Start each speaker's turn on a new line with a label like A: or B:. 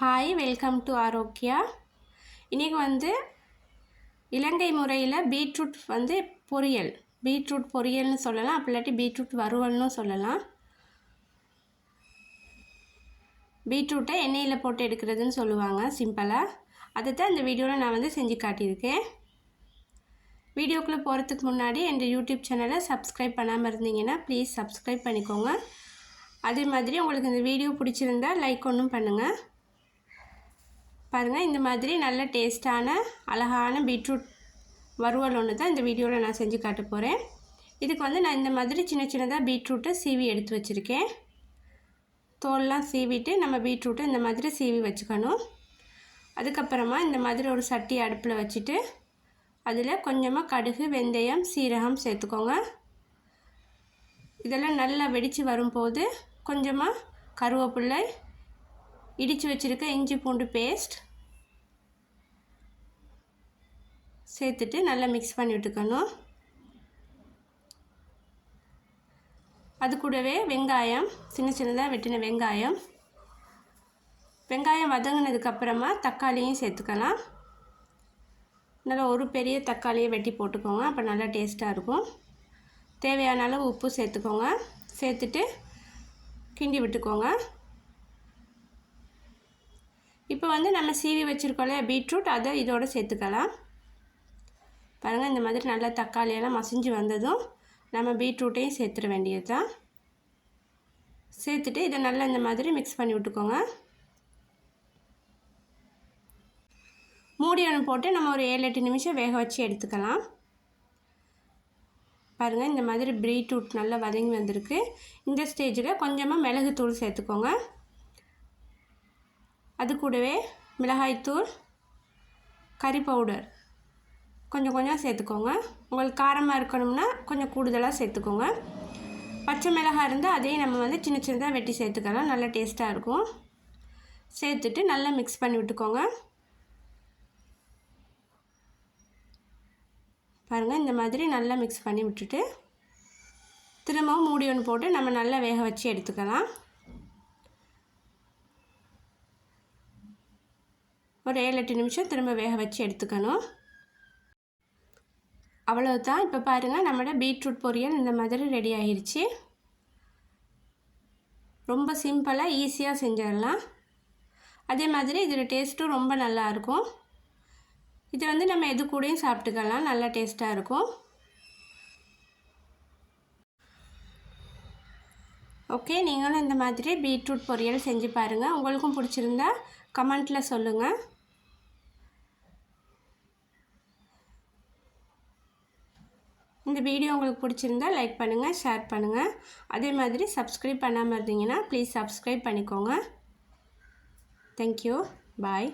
A: Hi welcome to Arokya இன்றைக்கி வந்து இலங்கை முறையில் பீட்ரூட் வந்து பொரியல். பீட்ரூட் பொரியல்னு சொல்லலாம் அப்படி இல்லாட்டி பீட்ரூட் வறுவல்னு சொல்லலாம். பீட்ரூட்டை எண்ணெயில் போட்டு எடுக்கிறதுன்னு சொல்லுவாங்க சிம்பிளாக அதை தான் இந்த வீடியோவில் நான் வந்து செஞ்சு காட்டியிருக்கேன். வீடியோக்குள்ளே போகிறதுக்கு முன்னாடி என் யூடியூப் சேனலை சப்ஸ்கிரைப் பண்ணாமல் இருந்தீங்கன்னா ப்ளீஸ் சப்ஸ்கிரைப் பண்ணிக்கோங்க. அதே மாதிரி உங்களுக்கு இந்த வீடியோ பிடிச்சிருந்தா லைக் ஒன்றும் பண்ணுங்கள் பாருங்கள் இந்த மாதிரி நல்ல டேஸ்ட்டான அழகான பீட்ரூட் வறுவல் ஒன்று தான் இந்த வீடியோவில் நான் செஞ்சு காட்ட போகிறேன் இதுக்கு வந்து நான் இந்த மாதிரி சின்ன சின்னதாக பீட்ரூட்டை சீவி எடுத்து வச்சுருக்கேன். தோல்லாம் சீவிட்டு நம்ம பீட்ரூட்டை இந்த மாதிரி சீவி வச்சுக்கணும். அதுக்கப்புறமா இந்த மாதிரி ஒரு சட்டி அடுப்பில் வச்சுட்டு அதில் கொஞ்சமாக கடுகு வெந்தயம் சீரகம் சேர்த்துக்கோங்க. இதெல்லாம் நல்லா வெடித்து வரும்போது கொஞ்சமாக கருவேப்பிள்ளை இடித்து வச்சுருக்க இஞ்சி பூண்டு பேஸ்ட் சேர்த்துட்டு நல்லா மிக்ஸ் பண்ணி விட்டுக்கணும். அது கூடவே வெங்காயம் சின்ன சின்னதாக வெட்டின வெங்காயம். வெங்காயம் வதங்கினதுக்கப்புறமா தக்காளியும் சேர்த்துக்கலாம். நல்லா ஒரு பெரிய தக்காளியை வெட்டி போட்டுக்கோங்க அப்போ நல்லா டேஸ்ட்டாக இருக்கும். தேவையான அளவு உப்பு சேர்த்துக்கோங்க. சேர்த்துட்டு கிண்டி விட்டுக்கோங்க. இப்போ வந்து நம்ம சீவி வச்சுருக்கோம்ல பீட்ரூட். அதை இதோடு சேர்த்துக்கலாம். பாருங்கள் இந்த மாதிரி நல்லா தக்காளியெல்லாம் மசிஞ்சு வந்ததும் நம்ம பீட்ரூட்டையும் சேர்த்துட வேண்டியது தான் சேர்த்துட்டு இதை நல்லா இந்த மாதிரி மிக்ஸ் பண்ணி விட்டுக்கோங்க. மூடி ஒன்று போட்டு நம்ம ஒரு ஏழு எட்டு நிமிஷம் வேக வச்சு எடுத்துக்கலாம். பாருங்கள் இந்த மாதிரி பீட்ரூட் நல்லா வதங்கி வந்திருக்கு. இந்த ஸ்டேஜில் கொஞ்சமாக மிளகுத்தூள் சேர்த்துக்கோங்க. அது கூடவே மிளகாய்த்தூள் கறி பவுடர் கொஞ்சம் கொஞ்சம் சேர்த்துக்கோங்க. உங்களுக்கு காரமாக இருக்கணும்னா கொஞ்சம் கூடுதலாக சேர்த்துக்கோங்க. பச்சை மிளகாய் இருந்தால் அதையும் நம்ம வந்து சின்ன சின்னதாக வெட்டி சேர்த்துக்கலாம். நல்லா டேஸ்ட்டாக இருக்கும். சேர்த்துட்டு நல்லா மிக்ஸ் பண்ணி விட்டுக்கோங்க. பாருங்கள் இந்த மாதிரி நல்லா மிக்ஸ் பண்ணி விட்டுட்டு திரும்பவும் மூடி ஒன்று போட்டு நம்ம நல்லா வேக வச்சு எடுத்துக்கலாம். ஒரு ஏழு எட்டு நிமிஷம் திரும்ப வேக வச்சு எடுத்துக்கணும். அவ்வளோதான் இப்போ பாருங்கள் நம்மளோட பீட்ரூட் பொரியல் இந்த மாதிரி ரெடி ஆகிருச்சு. ரொம்ப சிம்பிளாக ஈஸியாக செஞ்சிடலாம். அதே மாதிரி இதில் டேஸ்ட்டும் ரொம்ப நல்லாயிருக்கும் இதை வந்து நம்ம எது கூடயும் சாப்பிட்டுக்கலாம். நல்லா டேஸ்ட்டாக இருக்கும். ஓகே நீங்களும் இந்த மாதிரி பீட்ரூட் பொரியல் செஞ்சு பாருங்கள் உங்களுக்கும் பிடிச்சிருந்தா கமெண்ட்டில் சொல்லுங்கள் இந்த வீடியோ உங்களுக்கு பிடிச்சிருந்தா லைக் பண்ணுங்கள் ஷேர் பண்ணுங்கள் அதே மாதிரி சப்ஸ்கிரைப் பண்ணாமல் இருந்தீங்கன்னா ப்ளீஸ் சப்ஸ்கிரைப் பண்ணிக்கோங்க. Thank you bye